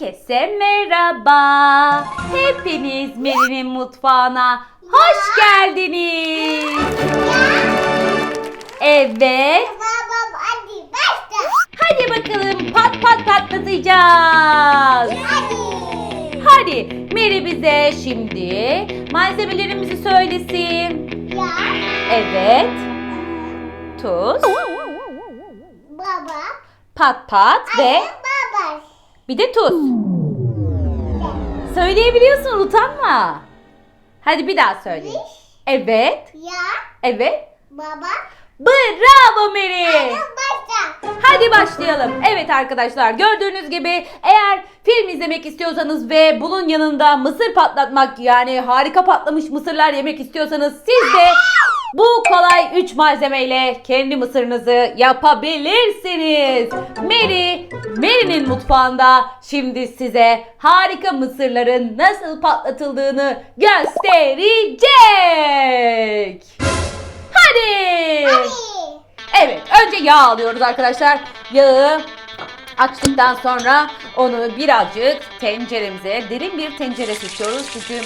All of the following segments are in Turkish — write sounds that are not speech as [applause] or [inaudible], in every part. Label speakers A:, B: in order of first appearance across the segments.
A: Herkese merhaba. Hepiniz Meri'nin mutfağına hoş geldiniz. Evet.
B: Baba hadi
A: bakalım pat pat patlatacağız.
B: Hadi.
A: Hadi Meri bize şimdi malzemelerimizi söylesin. Evet. Tuz,
B: Baba.
A: pat pat ve. Bir de tuz. Söyleyebiliyorsun utanma. Hadi bir daha söyle. Evet.
B: Ya.
A: Evet.
B: Baba.
A: Bravo Meri. Hadi başlayalım. Evet arkadaşlar gördüğünüz gibi eğer film izlemek istiyorsanız ve bunun yanında mısır patlatmak yani harika patlamış mısırlar yemek istiyorsanız siz de bu kolay 3 malzemeyle kendi mısırınızı yapabilirsiniz. Mary'nin mutfağında şimdi size harika mısırların nasıl patlatıldığını gösterecek. Hadi.
B: Hadi.
A: Evet, önce yağ alıyoruz arkadaşlar. Yağı açtıktan sonra onu birazcık tenceremize, derin bir tencere seçiyoruz. Çünkü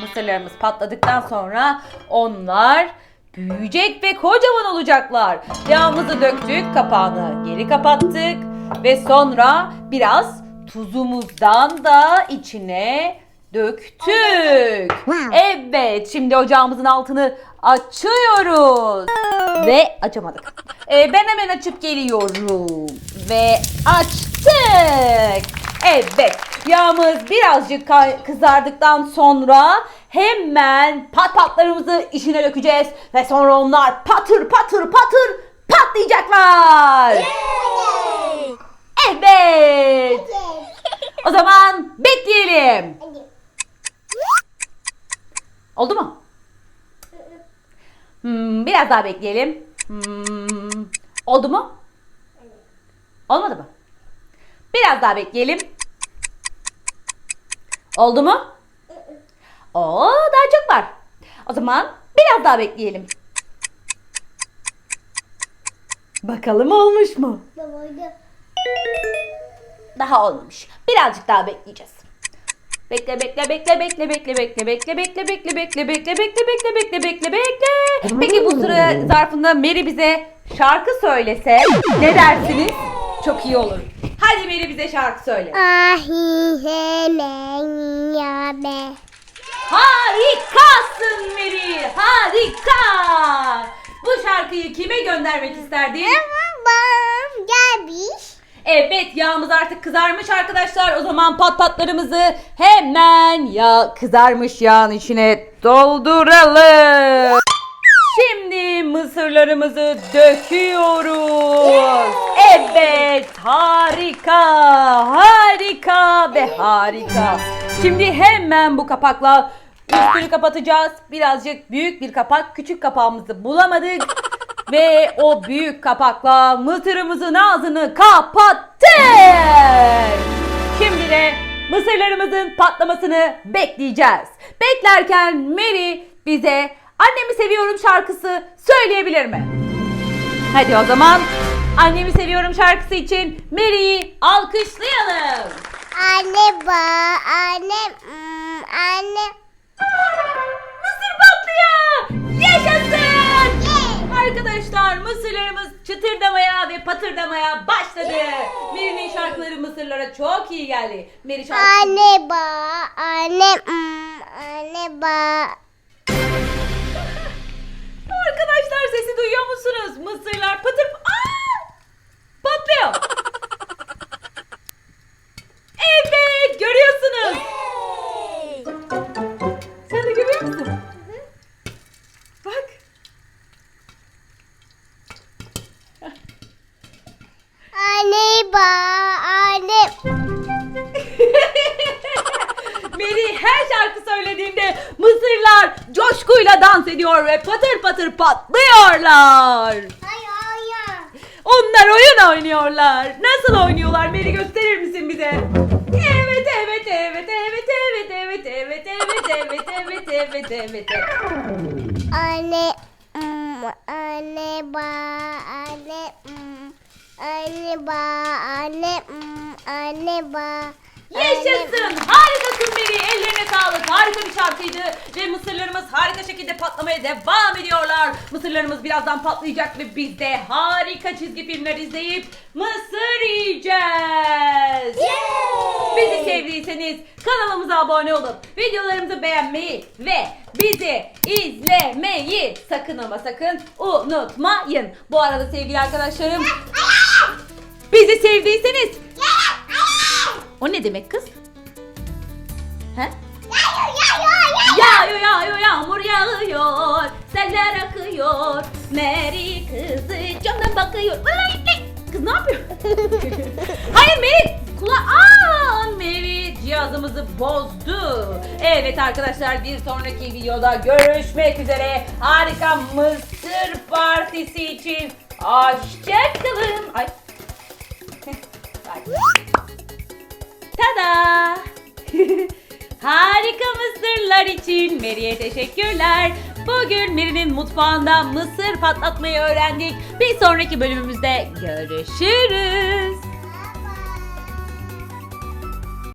A: mısırlarımız patladıktan sonra onlar büyüyecek ve kocaman olacaklar. Yağımızı döktük, kapağını geri kapattık ve sonra biraz tuzumuzdan da içine döktük. Evet, şimdi ocağımızın altını açıyoruz. Ve açamadık. Ee, ben hemen açıp geliyorum. Ve açtık. Evet, yağımız birazcık kızardıktan sonra hemen pat patlarımızı içine dökeceğiz. Ve sonra onlar patır patır patır patlayacaklar. Evet. O zaman bekleyelim. Oldu mu? Hmm, biraz daha bekleyelim. Hmm, oldu mu? Olmadı mı? Biraz daha bekleyelim. Oldu mu? Oo, daha çok var. O zaman biraz daha bekleyelim. Bakalım olmuş mu?
B: Hadi.
A: Daha olmamış. Birazcık daha bekleyeceğiz. Bekle bekle bekle bekle bekle bekle bekle bekle bekle bekle bekle bekle bekle bekle bekle bekle. Peki bu süre zarfında Mary bize şarkı söylese ne dersiniz? Çok iyi olur. Hadi Mary bize şarkı söyle.
B: Ahi hemen ya be.
A: Harikasın Mary. Harika. Bu şarkıyı kime göndermek isterdin?
B: Babam gelmiş.
A: Evet yağımız artık kızarmış arkadaşlar. O zaman pat patlarımızı hemen ya kızarmış yağın içine dolduralım. Şimdi mısırlarımızı döküyoruz. Evet harika harika ve harika. Şimdi hemen bu kapakla üstünü kapatacağız. Birazcık büyük bir kapak küçük kapağımızı bulamadık. Ve o büyük kapakla mısırımızın ağzını kapattık. Şimdi de mısırlarımızın patlamasını bekleyeceğiz. Beklerken Mary bize annemi seviyorum şarkısı söyleyebilir mi? Hadi o zaman annemi seviyorum şarkısı için Mary'i alkışlayalım.
B: Anne ba anne mm, anne.
A: Mısır patlıyor. Yaşasın. Arkadaşlar mısırlarımız çıtırdamaya ve patırdamaya başladı. Mary'nin şarkıları mısırlara çok iyi geldi. Mary şarkısı
B: Anne ba anne mm, anne ba.
A: Ediyor ve patır patır patlıyorlar.
B: Ay ay.
A: Onlar oyun oynuyorlar. Nasıl oynuyorlar? Mary gösterir misin bize? Evet, evet, evet, evet, evet, evet, evet, evet, evet, evet, evet, evet.
B: Anne mm, anne ba anne mm, anne ba anne mm, anne ba
A: Yaşasın. Meri. Ellerine sağlık. Harika bir şarkıydı. Ve mısırlarımız harika şekilde patlamaya devam ediyorlar. Mısırlarımız birazdan patlayacak ve biz de harika çizgi filmler izleyip mısır yiyeceğiz. Bizi sevdiyseniz kanalımıza abone olup videolarımızı beğenmeyi ve bizi izlemeyi sakın ama sakın unutmayın. Bu arada sevgili arkadaşlarım bizi sevdiyseniz o ne demek kız? He? Yağıyor yağmur yağıyor. Seller akıyor. Mary kızı camdan bakıyor. Ulan, ne? Kız ne yapıyor? [laughs] Hayır Mary kula Aa Mary cihazımızı bozdu. Evet arkadaşlar bir sonraki videoda görüşmek üzere. Harika mısır partisi için Hoşçakalın Mısırlar için Mary'e teşekkürler. Bugün Mary'nin mutfağında mısır patlatmayı öğrendik. Bir sonraki bölümümüzde görüşürüz.